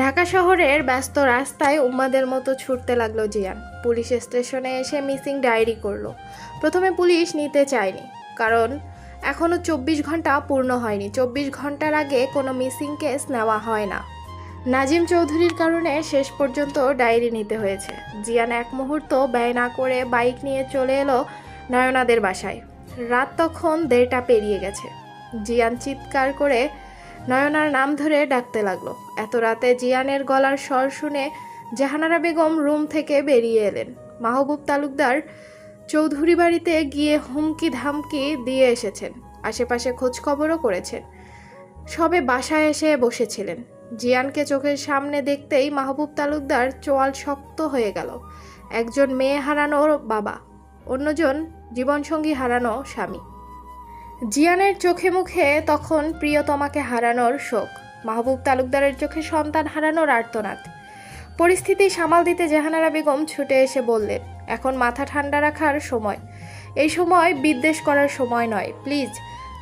ঢাকা শহরের ব্যস্ত রাস্তায় উম্মাদের মতো ছুটতে লাগল জিয়ান। পুলিশ স্টেশনে এসে মিসিং ডায়েরি করল। প্রথমে পুলিশ নিতে চায়নি, কারণ এখনও চব্বিশ ঘণ্টা পূর্ণ হয়নি। চব্বিশ ঘণ্টার আগে কোনো মিসিং কেস নেওয়া হয় না। নাজিম চৌধুরীর কারণে শেষ পর্যন্ত ডায়েরি নিতে হয়েছে। জিয়ান এক মুহূর্ত ব্যয় না করে বাইক নিয়ে চলে এলো নয়নাদের বাসায়। রাত তখন দেড়টা পেরিয়ে গেছে। জিয়ান চিৎকার করে নয়নার নাম ধরে ডাকতে লাগল। এত রাতে জিয়ানের গলার স্বর শুনে জাহানারা বেগম রুম থেকে বেরিয়ে এলেন। মাহবুব তালুকদার চৌধুরী বাড়িতে গিয়ে হুমকি ধামকি দিয়ে এসেছেন। আশেপাশে খোঁজখবরও করেছেন। সবে বাসায় এসে বসেছিলেন। জিয়ানকে চোখের সামনে দেখতেই মাহবুব তালুকদার চোয়াল শক্ত হয়ে গেল। একজন মেয়ে হারানোর বাবা, অন্যজন জীবনসঙ্গী হারানো স্বামী। জিয়ানের চোখে মুখে তখন প্রিয়তমাকে হারানোর শোক। মাহবুব তালুকদারের চোখে সন্তান হারানোর আর্তনাদ। পরিস্থিতি সামাল দিতে জাহানারা বেগম ছুটে এসে বললেন, এখন মাথা ঠান্ডা রাখার সময়। এই সময় বিদ্বেষ করার সময় নয়। প্লিজ,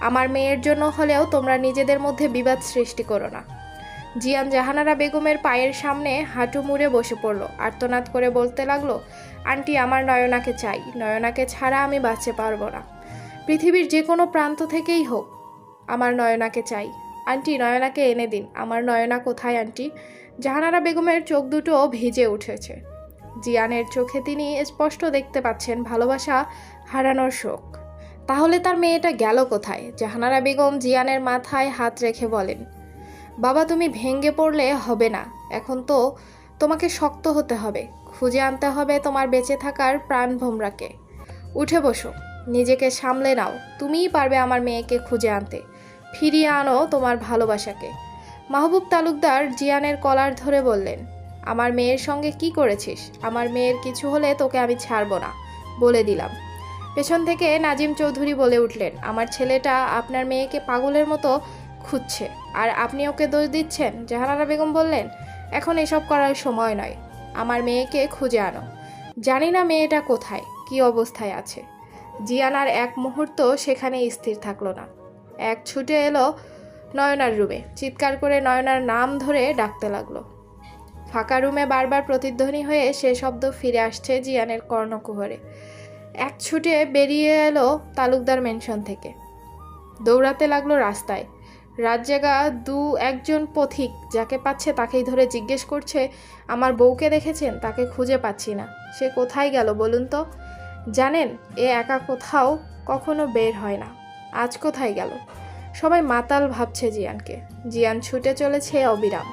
আমার মেয়ের জন্য হলেও তোমরা নিজেদের মধ্যে বিবাদ সৃষ্টি করো না। জিয়ান জাহানারা বেগমের পায়ের সামনে হাঁটু মুড়ে বসে পড়ল। আর্তনাদ করে বলতে লাগল, আন্টি, আমার নয়নাকে চাই। নয়নাকে ছাড়া আমি বাঁচতে পারব না। পৃথিবীর যে কোনো প্রান্ত থেকেই হোক, আমার নয়নাকে চাই। আন্টি, নয়নাকে এনে দিন। আমার নয়না কোথায়, আন্টি? জাহানারা বেগমের চোখ দুটো ভিজে উঠেছে। জিয়ানের চোখে তিনি স্পষ্ট দেখতে পাচ্ছেন ভালোবাসা হারানোর শোক। তাহলে তার মেয়েটা গেল কোথায়? জাহানারা বেগম জিয়ানের মাথায় হাত রেখে বলেন, বাবা, তুমি ভেঙ্গে পড়লে হবে না। এখন তো তোমাকে শক্ত হতে হবে। খুঁজে আনতে হবে তোমার বেঁচে থাকার প্রাণ ভোমরাকে উঠে বসো। নিজেকে সামলে নাও। তুমিই পারবে আমার মেয়েকে খুঁজে আনতে। ফিরিয়ে আনো তোমার ভালোবাসাকে। মাহবুব তালুকদার জিয়ানের কলার ধরে বললেন, আমার মেয়ের সঙ্গে কি করেছিস? আমার মেয়ের কিছু হলে তোকে আমি ছাড়বো না। বলে দিলাম। পেছন থেকে নাজিম চৌধুরী বলে উঠলেন, আমার ছেলেটা আপনার মেয়েকে পাগলের মতো খুঁজছে। আর আপনি ওকে দোষ দিচ্ছেন? জাহানারা বেগম বললেন, এখন এসব করার সময় নয়। আমার মেয়েকে খুঁজে আনো। জানি না মেয়েটা কোথায়, কি অবস্থায় আছে। জিয়ানার এক মুহূর্ত সেখানে স্থির থাকল না। এক ছুটে এলো নয়নার রুমে। চিৎকার করে নয়নার নাম ধরে ডাকতে লাগল। ফাঁকা রুমে বারবার প্রতিধ্বনি হয়ে সে শব্দ ফিরে আসছে জিয়ানের কর্ণকুহরে। এক ছুটে বেরিয়ে এলো তালুকদার মেনশন থেকে। দৌড়াতে লাগল রাস্তায়। রাত জাগা দু একজন পথিক যাকে পাচ্ছে তাকেই ধরে জিজ্ঞেস করছে, আমার বউকে দেখেছেন? তাকে খুঁজে পাচ্ছি না। সে কোথায় গেল বলুন তো? জানেন, এ একা কোথাও কখনো বের হয় না। আজ কোথায় গেল? সবাই মাতাল ভাবছে জিয়ানকে। জিয়ান ছুটে চলেছে অবিরাম।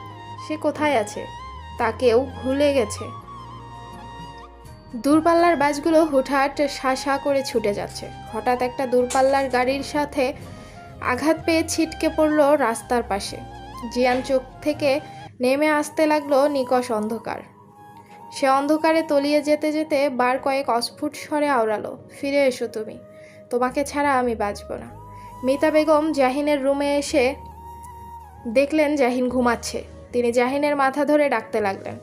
সে কোথায় আছে? তাকেও ভুলে গেছে। দূরপাল্লার বাসগুলো হুটহাট শা শা করে ছুটে যাচ্ছে। হঠাৎ একটা দূরপাল্লার গাড়ির সাথে আঘাত পেয়ে ছিটকে পড়ল রাস্তার পাশে। জিয়ান চোখ থেকে নেমে আসতে লাগল নিকষ অন্ধকার। সে অন্ধকারে তলিয়ে যেতে যেতে বার কয়েক অস্ফুট স্বরে আওড়ালো, ফিরে এসো তুমি, তোমাকে ছাড়া আমি বাঁচব না। মিতা বেগম জাহিনের রুমে এসে দেখলেন জাহিন ঘুমাচ্ছে। তিনি জাহিনের মাথা ধরে ডাকতে লাগলেন।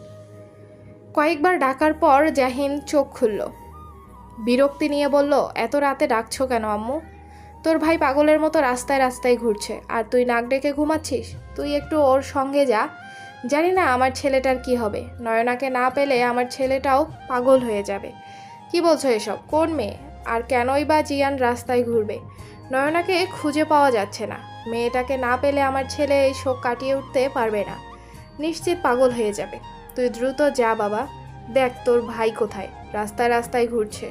কয়েকবার ডাকার পর জাহিন চোখ খুলল। বিরক্তি নিয়ে বলল, এত রাতে ডাকছো কেন আম্মু? তোর ভাই পাগলের মতো রাস্তায় রাস্তায় ঘুরছে, আর তুই নাক ডেকে ঘুমাচ্ছিস? তুই একটু ওর সঙ্গে যা। জানি না আমার ছেলেটার কি হবে। নয়নাকে না পেলে আমার ছেলেটাও পাগল হয়ে যাবে। কি বলছো এসব? কোন মেয়ে? আর কেনই বা জিয়ান রাস্তায় ঘুরবে? নয়নাকে খুঁজে পাওয়া যাচ্ছে না। মেয়েটাকে না পেলে আমার ছেলে এই শোক কাটিয়ে উঠতে পারবে না। নিশ্চিত পাগল হয়ে যাবে। তুই দ্রুত যা বাবা। দেখ তোর ভাই কোথায়? রাস্তায় রাস্তায় ঘুরছে।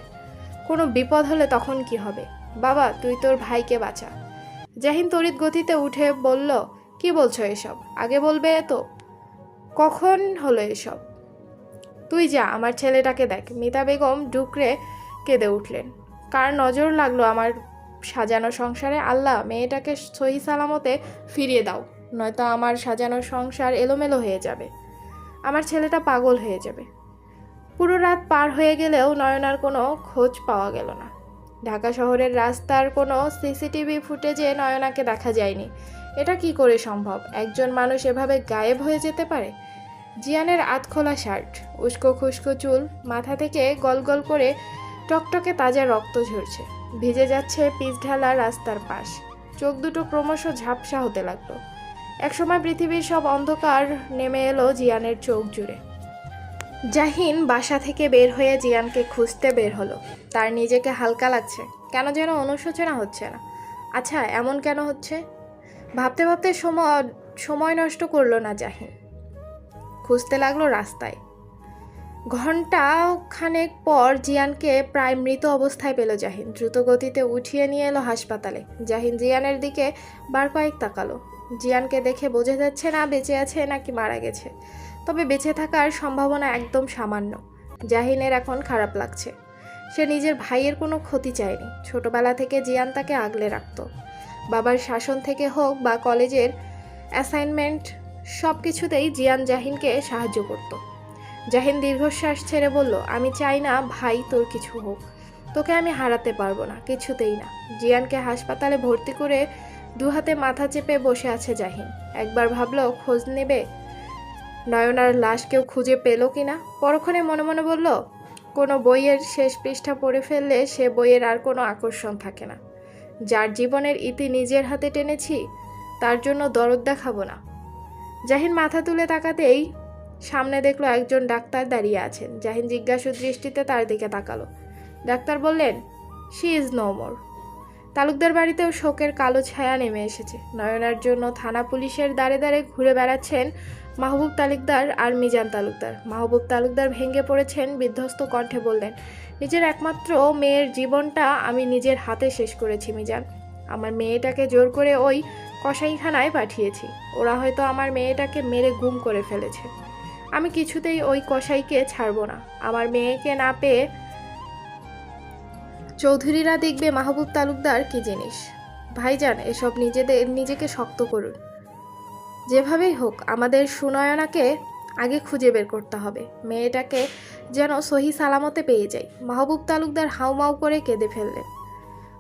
কোনো বিপদ হলে তখন কি হবে? বাবা, তুই তোর ভাইকে বাঁচা। জাহিন তড়িৎ গতিতে উঠে বলল, কি বলছো এসব? আগে বলবে তো? কখন হলো এসব? তুই যা, আমার ছেলেটাকে দেখ। মিতা বেগম ডুকরে কেঁদে উঠলেন। কার নজর লাগল আমার সাজানো সংসারে? আল্লাহ, মেয়েটাকে সহি সালামতে ফিরিয়ে দাও, নয়তো আমার সাজানো সংসার এলোমেলো হয়ে যাবে। আমার ছেলেটা পাগল হয়ে যাবে। পুরো রাত পার হয়ে গেলেও নয়নার কোনো খোঁজ পাওয়া গেল না। ঢাকা শহরের রাস্তার কোনো সিসিটিভি ফুটেজে নয়নাকে দেখা যায়নি। এটা কি করে সম্ভব? একজন মানুষ এভাবে গায়েব হয়ে যেতে পারে? জিয়ানের আতখোলা শার্ট, উস্কো খুস্কো চুল, মাথা থেকে গলগল করে টকটকে তাজা রক্ত ঝরছে। ভিজে যাচ্ছে পিচ ঢালা রাস্তার পাশ। চোখ দুটো ক্রমশ ঝাপসা হতে লাগল। একসময় পৃথিবীর সব অন্ধকার নেমে এলো জিয়ানের চোখ জুড়ে। জাহিন বাসা থেকে বের হয়ে জিয়ানকে খুঁজতে বের হলো। তার নিজেকে হালকা লাগছে। কেন যেন অনুশোচনা হচ্ছে না। আচ্ছা এমন কেন হচ্ছে? ভাবতে ভাবতে সময় সময় নষ্ট করল না জাহিন। খুঁজতে লাগল রাস্তায়। ঘণ্টা খানেক পর জিয়ানকে প্রায় মৃত অবস্থায় পেল জাহিন। দ্রুত গতিতে উঠিয়ে নিয়ে এলো হাসপাতালে। জাহিন জিয়ানের দিকে বার কয়েক তাকালো। জিয়ানকে দেখে বোঝা যাচ্ছে না বেঁচে আছে নাকি মারা গেছে। তবে বেঁচে থাকার সম্ভাবনা একদম সামান্য। জাহিনের এখন খারাপ লাগছে। সে নিজের ভাইয়ের কোনো ক্ষতি চায়নি। ছোটবেলা থেকে জিয়ান তাকে আগলে রাখতো। বাবার শাসন থেকে হোক বা কলেজের অ্যাসাইনমেন্ট সব কিছুতেই জিয়ান জাহিনকে সাহায্য করত। জাহিন দীর্ঘশ্বাস ছেড়ে বলল, আমি চাই না ভাই তোর কিছু হোক। তোকে আমি হারাতে পারব না, কিছুতেই না। জিয়ানকে হাসপাতালে ভর্তি করে দু হাতে মাথা চেপে বসে আছে জাহিন। একবার ভাবলো, খোঁজ নেবে? নয়নার লাশ কেউ খুঁজে পেল কি না? পরক্ষণে মনে মনে বলল, কোনো বইয়ের শেষ পৃষ্ঠা পড়ে ফেললে সে বইয়ের আর কোনো আকর্ষণ থাকে না। যার জীবনের ইতি নিজের হাতে টেনেছি, তার জন্য দরদ দেখাবো না। জাহিন মাথা তুলে তাকাতেই সামনে দেখল একজন ডাক্তার দাঁড়িয়ে আছেন। জাহিন জিজ্ঞাসু দৃষ্টিতে তার দিকে তাকালো। ডাক্তার বললেন she is no more Talukdar বাড়িতেও শোকের কালো ছায়া নেমে এসেছে। নয়নার জন্য থানা পুলিশের দাঁড়ে দাঁড়ে ঘুরে বেড়াচ্ছেন মাহবুব তালুকদার আর মিজান তালুকদার। মাহবুব তালুকদার ভেঙে পড়েছেন, বিধ্বস্ত কণ্ঠে বললেন, নিজের একমাত্র মেয়ের জীবনটা আমি নিজের হাতে শেষ করেছি, মিজান। আমার মেয়েটাকে জোর করে ওই কসাইখানায় পাঠিয়েছি। ওরা হয়তো আমার মেয়েটাকে মেরে গুম করে ফেলেছে। আমি কিছুতেই ওই কসাইকে ছাড়বো না। আমার মেয়েকে না পেয়ে চৌধুরীরা দেখবে মাহবুব তালুকদার কি জিনিস। ভাইজান, এসব নিজেদের, নিজেকে শক্ত করুন। যেভাবেই হোক, আমাদের সুনয়নাকে আগে খুঁজে বের করতে হবে। মেয়েটাকে যেন সহি সালামতে পেয়ে যাই। মাহবুব তালুকদার হাউমাউ করে কেঁদে ফেললেন।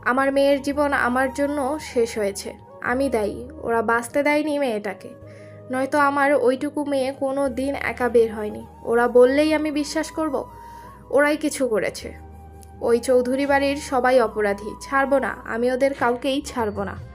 আমার মেয়ের জীবন আমার জন্য শেষ হয়েছে। আমি দায়ী। ওরা বাঁচতে দেয়নি মেয়েটাকে। নয়তো আমার ওইটুকু মেয়ে কোনো দিন একা বের হয়নি। ওরা বললেই আমি বিশ্বাস করব? ওরাই কিছু করেছে। ওই চৌধুরী বাড়ির সবাই অপরাধী। ছাড়বো না। আমি ওদের কাউকেই ছাড়বো না।